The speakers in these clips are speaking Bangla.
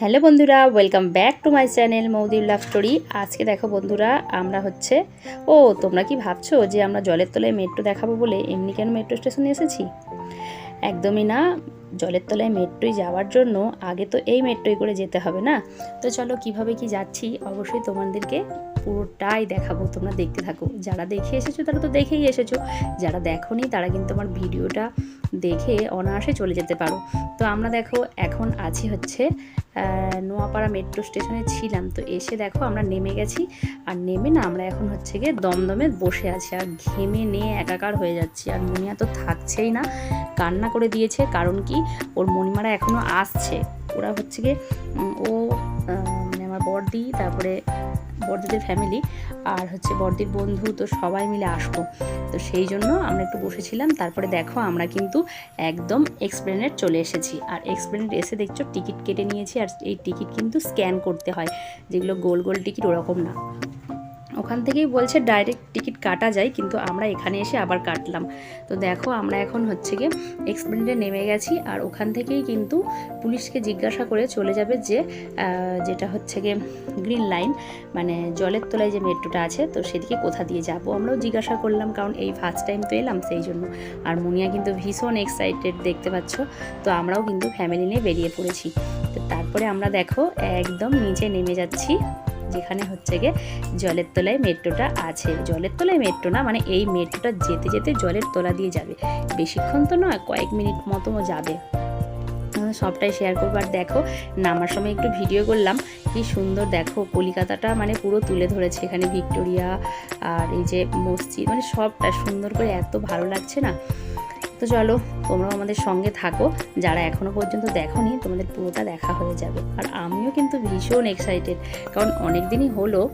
হ্যালো বন্ধুরা welcome back to my channel মৌদির love story আজকে দেখো বন্ধুরা, আমরা হচ্ছে, ও তোমরা কি ভাবছ যে আমরা জলের তলায় মেট্রো দেখাবো বলে এমনি কেন মেট্রো স্টেশনে এসেছি? একদমই না, জলের তলায় মেট্রোয় যাওয়ার জন্য আগে তো এই মেট্রোয় করে যেতে হবে না। তো চলো কীভাবে কি যাচ্ছি, অবশ্যই তোমাদেরকে পুরোটাই দেখাবো, তোমরা দেখতে থাকো। যারা দেখে এসেছ তারা তো দেখেই এসেছ। যারা দেখোনি তারা কিন্তু আমার ভিডিওটা দেখে অনায়াসে চলে যেতে পারো। তো আমরা দেখো, এখন আছি হচ্ছে নোয়াপাড়া মেট্রো স্টেশনে ছিলাম। তো এসে দেখো আমরা নেমে গেছি। আর নেমে না আমরা এখন হচ্ছে গিয়ে দমদমে বসে আছি। আর ঘেমে নিয়ে একাকার হয়ে যাচ্ছি। আর মনিয়া তো থাকছেই না। কান্না করে দিয়েছে। কারণ কি? ওর মণিমারা এখনও আসছে। ওরা হচ্ছে গিয়ে ও আমার বড়দি, তারপরে বড়দিদের ফ্যামিলি আর হচ্ছে বড়দির বন্ধু তো সবাই মিলে আসব। তো সেই জন্য আমরা একটু বসেছিলাম, তারপরে দেখো আমরা কিন্তু একদম এক্সপ্লেনেট চলে এসেছি। আর এক্সপ্লেনেট এসে দেখছ টিকিট কেটে নিয়েছি, আর এই টিকিট কিন্তু স্ক্যান করতে হয়, যেগুলো গোল গোল টিকিট ওরকম না। ওখান থেকেই বলছে ডাইরেক্ট টিকিট কাটা যায়, কিন্তু আমরা এখানে এসে আবার কাটলাম। তো দেখো আমরা এখন হচ্ছে গিয়ে এক্সপ্লেনেটে নেমে গেছি, আর ওখান থেকেই কিন্তু পুলিশকে জিজ্ঞাসা করে চলে যাবে যে যেটা হচ্ছে গিয়ে গ্রিন লাইন মানে জলের তলায় যে মেট্রোটা আছে, তো সেদিকে কোথা দিয়ে যাব? আমরাও জিজ্ঞাসা করলাম, কারণ এই ফার্স্ট টাইম তো এলাম সেই জন্য। আর মুনিয়া কিন্তু ভীষণ এক্সাইটেড দেখতে পাচ্ছ? তো আমরাও কিন্তু ফ্যামিলি নিয়ে বেরিয়ে পড়েছি। তো তারপরে আমরা দেখো, একদম নিচে নেমে যাচ্ছি। যেখানে হচ্ছে গিয়ে জলের তলায় মেট্রোটা আছে। জলের তলায় মেট্রো না মানে এই মেট্রোটা যেতে যেতে জলের তলা দিয়ে যাবে। বেশিক্ষণ তো নয়, কয়েক মিনিট মতো যাবে। সবটাই শেয়ার করব। আর দেখো, নামার সময় একটু ভিডিও করলাম। কি সুন্দর দেখো, কলিকাতাটা মানে পুরো তুলে ধরেছে এখানে ভিক্টোরিয়া আর এই যে মসজিদ মানে সবটা সুন্দর করে এত ভালো লাগছে না। তো চলো, তোমরাও আমাদের সঙ্গে থাকো। যারা এখনও পর্যন্ত দেখোনি, তোমাদের পুরোটা দেখা হয়ে যাবে। আর আমিও কিন্তু ভীষণ এক্সাইটেড কারণ অনেক দিনই হলো,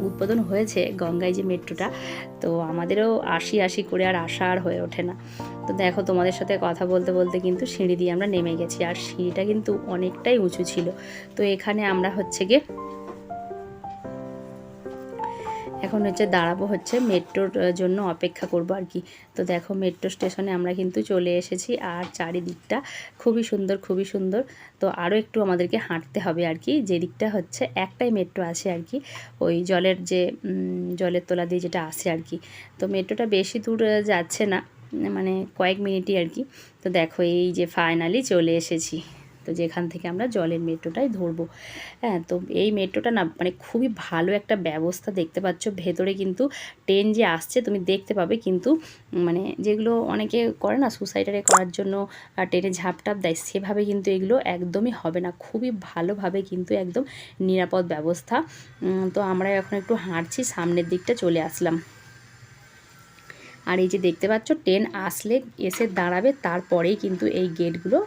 উদ্বোধন হয়েছে গঙ্গায় যে মেট্রোটা। তো আমাদেরও আশি আশি করে আর আশা আর হয়ে ওঠে না। তো দেখো, তোমাদের সাথে কথা বলতে বলতে কিন্তু সিঁড়ি দিয়ে আমরা নেমে গেছি। আর সিঁড়িটা কিন্তু অনেকটাই উঁচু ছিল। তো এখানে আমরা হচ্ছে গিয়ে এখন হচ্ছে দাঁড়াবো হচ্ছে মেট্রোর জন্য অপেক্ষা করব আর কি। তো দেখো মেট্রো স্টেশনে আমরা কিন্তু চলে এসেছি আর চারিদিকটা খুবই সুন্দর খুবই সুন্দর। তো আরও একটু আমাদেরকে হাঁটতে হবে আর কি। যেদিকটা হচ্ছে একটাই মেট্রো আছে আর কি। ওই জলের যে জলের তোলা দিয়ে যেটা আসে আর কি। তো মেট্রোটা বেশি দূর যাচ্ছে না মানে কয়েক মিনিটই আর কি। তো দেখো এই যে ফাইনালি চলে এসেছি। তো যেখান থেকে আমরা জলের মেট্রোটাই ধরবো। হ্যাঁ তো এই মেট্রোটা না মানে খুবই ভালো একটা ব্যবস্থা দেখতে পাচ্ছ। ভেতরে কিন্তু ট্রেন যে আসছে তুমি দেখতে পাবে কিন্তু মানে যেগুলো অনেকে করে না সুসাইডারে করার জন্য ট্রেনে ঝাপটাপ দেয় সেভাবে কিন্তু এগুলো একদমই হবে না। খুবই ভালোভাবে কিন্তু একদম নিরাপদ ব্যবস্থা। তো আমরা এখন একটু হাঁটছি, সামনের দিকটা চলে আসলাম। আর এই যে দেখতে পাচ্ছ, ট্রেন আসলে এসে দাঁড়াবে, তারপরেই কিন্তু এই গেটগুলো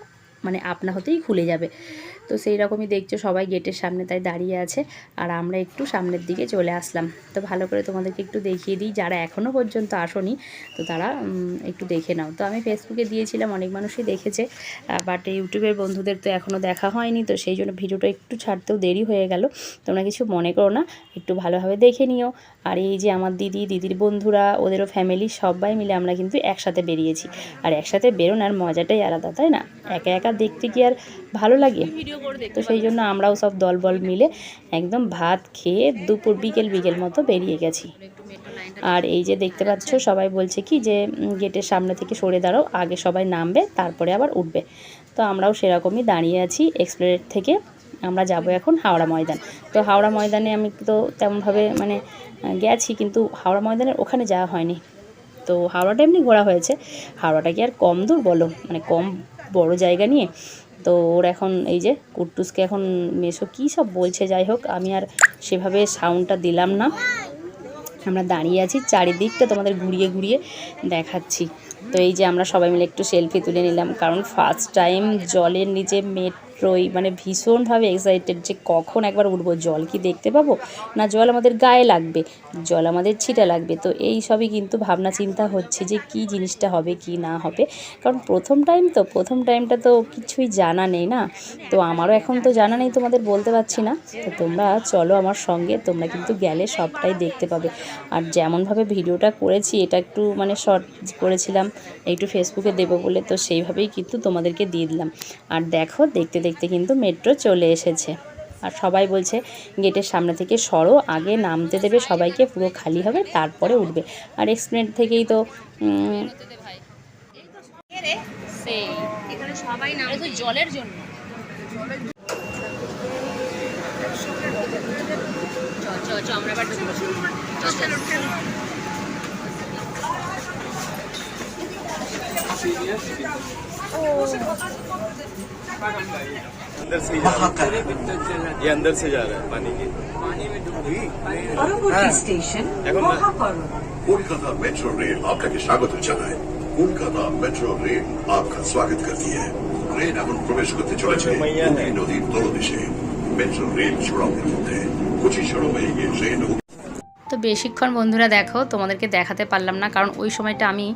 মানে আপনা হতেই খুলে যাবে। তো সেই রকমই দেখছ সবাই গেটের সামনে তাই দাঁড়িয়ে আছে। আর আমরা একটু সামনের দিকে চলে আসলাম। তো ভালো করে তোমাদেরকে একটু দেখিয়ে দিই, যারা এখনও পর্যন্ত আসনি, তো তারা একটু দেখে নাও। তো আমি ফেসবুকে দিয়েছিলাম, অনেক মানুষই দেখেছে বাট ইউটিউবের বন্ধুদের তো এখনও দেখা হয়নি, তো সেই জন্য ভিডিওটা একটু ছাড়তেও দেরি হয়ে গেল। তোমরা কিছু মনে করো না, একটু ভালোভাবে দেখে নিও। আর এই যে আমার দিদি, দিদির বন্ধুরা, ওদেরও ফ্যামিলি সবাই মিলে আমরা কিন্তু একসাথে বেরিয়েছি। আর একসাথে বেরোনোর মজাটাই আলাদা, তাই না? একা একা দেখতে কি আর ভালো লাগে? তো সেই জন্য আমরাও সব দলবল মিলে একদম ভাত খেয়ে দুপুর বিকেল বিকেল মতো বেরিয়ে গেছি। আর এই যে দেখতে পাচ্ছ সবাই বলছে কি যে গেটের সামনে থেকে সরে দাঁড়াও আগে সবাই নামবে তারপরে আবার উঠবে। তো আমরাও সেরকমই দাঁড়িয়ে আছি এক্সপ্লেনেট থেকে। আমরা যাব এখন হাওড়া ময়দান। তো হাওড়া ময়দানে আমি তো তেমনভাবে মানে গেছি কিন্তু হাওড়া ময়দানের ওখানে যাওয়া হয়নি। তো হাওড়াটা এমনি ঘোরা হয়েছে। হাওড়াটা কি আর কম দূর বলো? মানে কম বড় জায়গা নিয়ে তো ওর এখন এই যে কুট্টুসকে এখন মেশো কী সব বলছে, যাই হোক, আমি আর সেভাবে সাউন্ডটা দিলাম না। আমরা দাঁড়িয়ে আছি চারিদিকটা তোমাদের ঘুরিয়ে ঘুরিয়ে দেখাচ্ছি। তো এই যে আমরা সবাই মিলে একটু সেলফি তুলে নিলাম, কারণ ফার্স্ট টাইম জলের নিচে মেট্রোই মানে ভীষণভাবে এক্সাইটেড যে কখন একবার উঠবো, জল কি দেখতে পাবো? না জল আমাদের গায়ে লাগবে, জল আমাদের ছিটা লাগবে। তো এই সবই কিন্তু ভাবনা চিন্তা হচ্ছে যে কি জিনিসটা হবে, কি না হবে। কারণ প্রথম টাইম তো, প্রথম টাইমটা তো কিছুই জানা নেই না। তো আমারও এখন তো জানা নেই, তোমাদের বলতে পারছি না। তো তোমরা চলো আমার সঙ্গে, তোমরা কিন্তু গেলে সবটাই দেখতে পাবে। আর যেমনভাবে ভিডিওটা করেছি, এটা একটু মানে শর্ট করেছিলাম, একটু ফেসবুকে দেবো বলে, তো সেইভাবেই কিন্তু তোমাদেরকে দিয়ে দিলাম। আর দেখো দেখতে দেখতে কিন্তু মেট্রো চলে এসেছে। আর সবাই বলছে, গেটের সামনে থেকে সরো, আগে নামতে দেবে সবাইকে, পুরো খালি হবে, তারপরে উঠবে। আর এক্সপ্লেন থেকেই তো জলের জন্য আমরা এবার ঢুকবো। চ, চ, চ। अंदर से ही जा रहा है ये अंदर से जा रहा है पानी की পরবর্তী স্টেশন এখন না- মহাকরণ कोलकाता मेट्रो रेल आपका স্বাগত জানায় কলকাতা মেট্রো রেল आपका स्वागत करती है ট্রেন এখন প্রবেশ করতে চলেছে मैया है। হুগলি নদীর তলদেশে মেট্রো রেল সড়কের মধ্যে কুচি সড়কে এই ট্রেন তো বেশিক্ষণ বন্ধুরা দেখো, তোমাদেরকে দেখাতে পারলাম না, কারণ ওই সময়টা আমি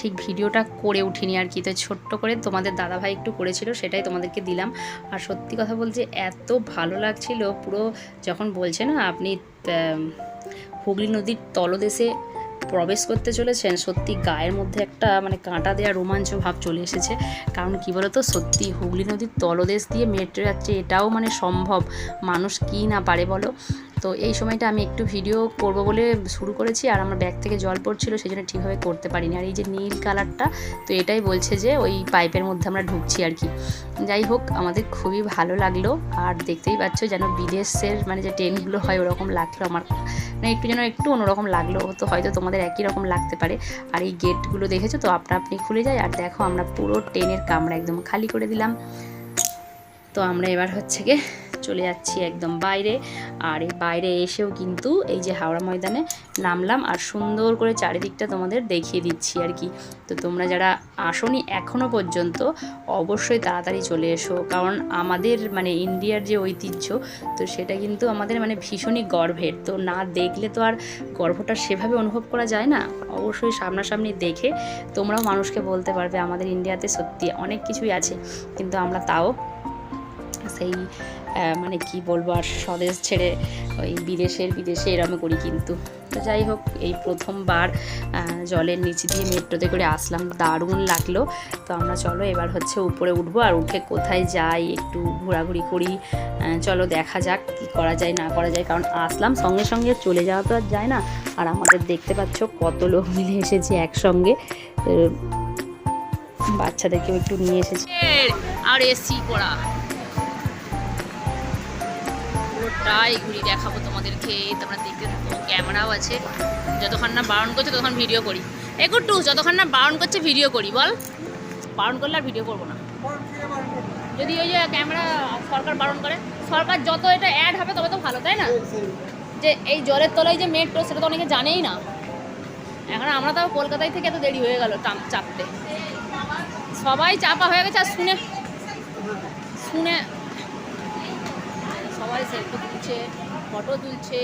ঠিক ভিডিওটা করে উঠিনি আর কি। তো ছোট্ট করে তোমাদের দাদাভাই একটু করেছিল, সেটাই তোমাদেরকে দিলাম। আর সত্যি কথা বলতে এত ভালো লাগছিল, পুরো যখন বলছে না, আপনি হুগলি নদীর তলদেশে প্রবেশ করতে চলেছেন, সত্যি গায়ের মধ্যে একটা মানে কাঁটা দেওয়া রোমাঞ্চ ভাব চলে এসেছে। কারণ কি বলতো, সত্যি হুগলি নদীর তলদেশ দিয়ে মেট্রো যাচ্ছে এটাও মানে সম্ভব। মানুষ কি না পারে বলো? তো এই সময়টা আমি একটু ভিডিও করব বলে শুরু করেছি আর আমার ব্যাগ থেকে জল পড়ছিল সেই জন্য ঠিকভাবে করতে পারিনি। আর এই যে নীল কালারটা, তো এটাই বলছে যে ওই পাইপের মধ্যে আমরা ঢুকছি আর কি। যাই হোক, আমাদের খুবই ভালো লাগল আর দেখতেই পাচ্ছ যেন বিদেশের মানে যে ট্রেনগুলো হয় ওরকম লাগল আমার। মানে একটু যেন একটু অন্যরকম লাগল, তো হয়তো তোমাদের একই রকম লাগতে পারে। আর এই গেটগুলো দেখেছ? তো আপনা আপনি খুলে যায় আর দেখো আমরা পুরো ট্রেনের কামরা একদম খালি করে দিলাম। তো আমরা এবার হচ্ছে গিয়ে চলে যাচ্ছি একদম বাইরে। আর এই বাইরে এসেও কিন্তু এই যে হাওড়া ময়দানে নামলাম আর সুন্দর করে চারিদিকটা তোমাদের দেখিয়ে দিচ্ছি আর কি। তো তোমরা যারা আসনি এখনও পর্যন্ত অবশ্যই তাড়াতাড়ি চলে এসো। কারণ আমাদের মানে ইন্ডিয়ার যে ঐতিহ্য, তো সেটা কিন্তু আমাদের মানে ভীষণই গর্বের। তো না দেখলে তো আর গর্বটা সেভাবে অনুভব করা যায় না। অবশ্যই সামনাসামনি দেখে তোমরাও মানুষকে বলতে পারবে আমাদের ইন্ডিয়াতে সত্যি অনেক কিছুই আছে। কিন্তু আমরা তাও সেই মানে কি বলব, আর স্বদেশ ছেড়ে ওই বিদেশের, বিদেশে এরম করি কিন্তু। তো যাই হোক, এই প্রথমবার জলের নিচে দিয়ে মেট্রোতে করে আসলাম। দারুণ লাগল। তো আমরা চলো, এবার হচ্ছে উপরে উঠবো। আর উঠে কোথায় যাই, একটু ঘোরাঘুরি করি। চলো দেখা যাক কি করা যায়, না করা যায়। কারণ আসলাম, সঙ্গে সঙ্গে চলে যাওয়া তো আর যায় না। আর আমাদের দেখতে পাচ্ছ কত লোক মিলে এসেছে একসঙ্গে। বাচ্চাদেরকেও একটু নিয়ে এসেছি। আর এসি করা পুরোটাই ঘুরি দেখাবো তোমাদেরকে। তোমরা দেখতে থাকো, ক্যামেরাও আছে। যতক্ষণ না বারণ করছে, ততক্ষণ ভিডিও করি। একটু যতক্ষণ না বারণ করছে, ভিডিও করি, বল। বারণ করলে আর ভিডিও করব না। যদি ওই যে ক্যামেরা সরকার বারণ করে, সরকার যত এটা অ্যাড হবে, তবে তো ভালো, তাই না? যে এই জলের তলায় যে মেট্রো সেটা তো অনেকে জানেই না। এখন আমরা তো কলকাতায় থেকে এত দেরি হয়ে গেল চাপতে। সবাই চাপা হয়ে গেছে, আর শুনে শুনে সবাই সেলফি তুলছে ফটো তুলছে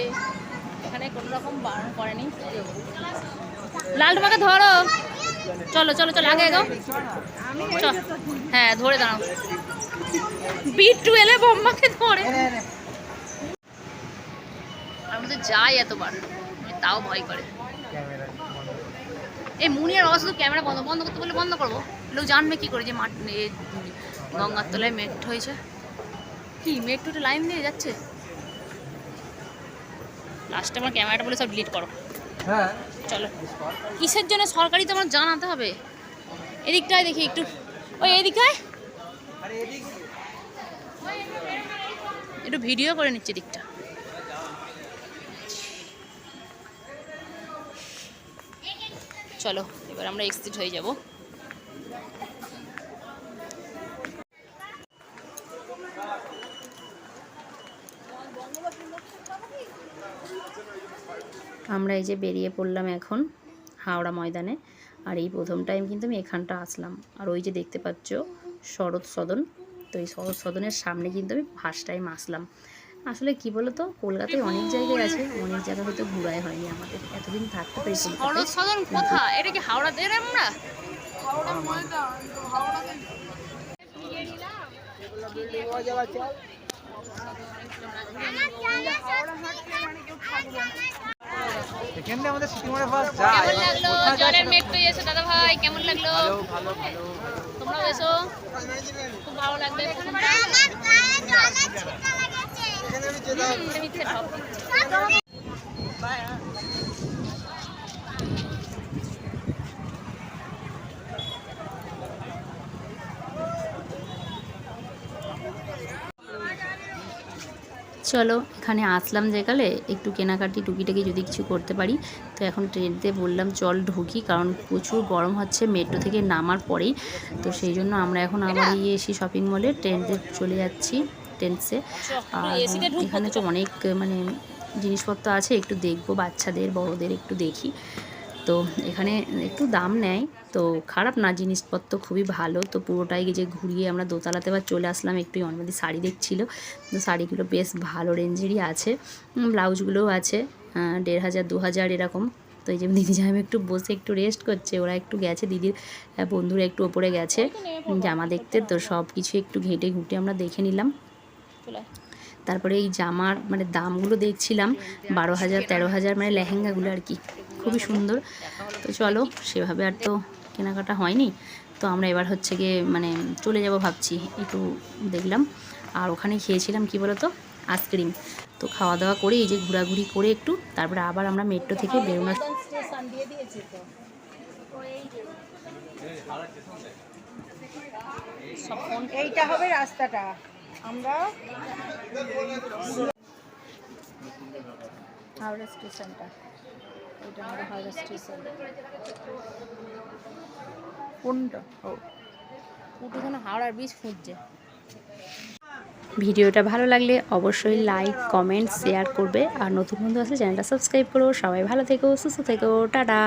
এখানে কোনো রকম বারণ করেনি। লালটুমাকে ধরো। চলো চলো চলো, আগে এগো। হ্যাঁ ধরে দাঁড়াও। বিট্টু এলে বোম্মাকে ধরে। আমি তো যাই এতবার আমি তাও ভয় করে। এই মুনিয়ার বাবা শুধু ক্যামেরা বন্ধ বন্ধ করতে বলে বন্ধ করব। লোক জানবে কি করে যে মাঠ গঙ্গার তলায় মেট হয়েছে। কি মেট্রোতে লাইন দিয়ে যাচ্ছে? লাস্টে আমার ক্যামেরাটা বলে সব ডিলিট করো। হ্যাঁ। চলো। কিসের জন্য সরকারি তো আমার জানাতে হবে? এদিকটায় দেখি একটু। ওই এদিকটায়। একটু ভিডিও করে নিচ্ছে দিকটা চলো এবার আমরা এক্সিট হয়ে যাব। আমরা এই যে বেরিয়ে পড়লাম এখন হাওড়া ময়দানে আর এই প্রথম টাইম কিন্তু আমি এখানটা আসলাম। আর ওই যে দেখতে পাচ্ছ শরৎ সদন তো এই শরৎ সদনের সামনে কিন্তু আমি ফার্স্ট টাইম আসলাম। আসলে কি বলো তো কলকাতায় অনেক জায়গায় আছে অনেক জায়গা হয়তো ঘুরাই হয়নি আমাদের। এতদিন থাকতে পেরেছি। শরৎ সদন কোথা এটা কি হাওড়াতে এর আমরা? এখান আমাদের সিটিমোড়ে বাস যায়? কেমন লাগল? জলের মেট্রো এসে দাদা ভাই কেমন লাগল? ভালো ভালো ভালো। তোমরাও এসো। খুব ভালো লাগবে মিথ্যে সব চলো এখানে আসলাম যেকালে একটু কেনাকাটি টুকিটাকি যদি কিছু করতে পারি তো এখন ট্রেনতে বললাম চল ঢুকি কারণ প্রচুর গরম হচ্ছে মেট্রো থেকে নামার পরেই তো সেই জন্য আমরা এখন আবার ইয়ে এসি শপিং মলে ট্রেনতে চলে যাচ্ছি ট্রেনসে। আর এখানে তো অনেক মানে জিনিসপত্র আছে একটু দেখব বাচ্চাদের বড়দের একটু দেখি। তো এখানে একটু দাম নেয়। তো খারাপ না, জিনিসপত্র খুবই ভালো। তো পুরোটাই যে ঘুরিয়ে আমরা দোতলাতে আবার চলে আসলাম, একটু অনবাদি শাড়ি দেখছিল। তো শাড়িগুলো বেশ ভালো রেঞ্জেরই আছে। ব্লাউজগুলোও আছে দেড় হাজার, দু হাজার এরকম। তো এই যে দিদি জামাই একটু বসে একটু রেস্ট করছে, ওরা একটু গেছে, দিদির বন্ধুরা একটু ওপরে গেছে। জামা দেখতে, তো সব কিছু একটু ঘেঁটে ঘুঁটে আমরা দেখে নিলাম। তারপরে এই জামার মানে দামগুলো দেখছিলাম বারো হাজার তেরো হাজার মানে লেহেঙ্গাগুলো আর কি। খুবই সুন্দর। তো চলো, সেভাবে আর তো কেনাকাটা হয়নি। তো আমরা এবার হচ্ছে গিয়ে মানে চলে যাব ভাবছি, একটু দেখলাম। আর ওখানে খেয়েছিলাম, কি বলো তো আইসক্রিম। তো খাওয়া দাওয়া করে এই যে ঘোরাঘুরি করে একটু, তারপরে আবার আমরা মেট্রো থেকে বেরোনোর এইটা হবে রাস্তাটা। আমরা হাওড়া স্টেশনটা এটা আমাদের হাওড়া স্টেশন কোনটা? ও। পুটু হাওড়ার বীজ খুঁজছে ভিডিওটা ভালো লাগলে অবশ্যই লাইক কমেন্ট শেয়ার করবে। আর নতুন বন্ধু আসলে চ্যানেলটা সাবস্ক্রাইব করো। সবাই ভালো থেকো সুস্থ থেকো। টাটা।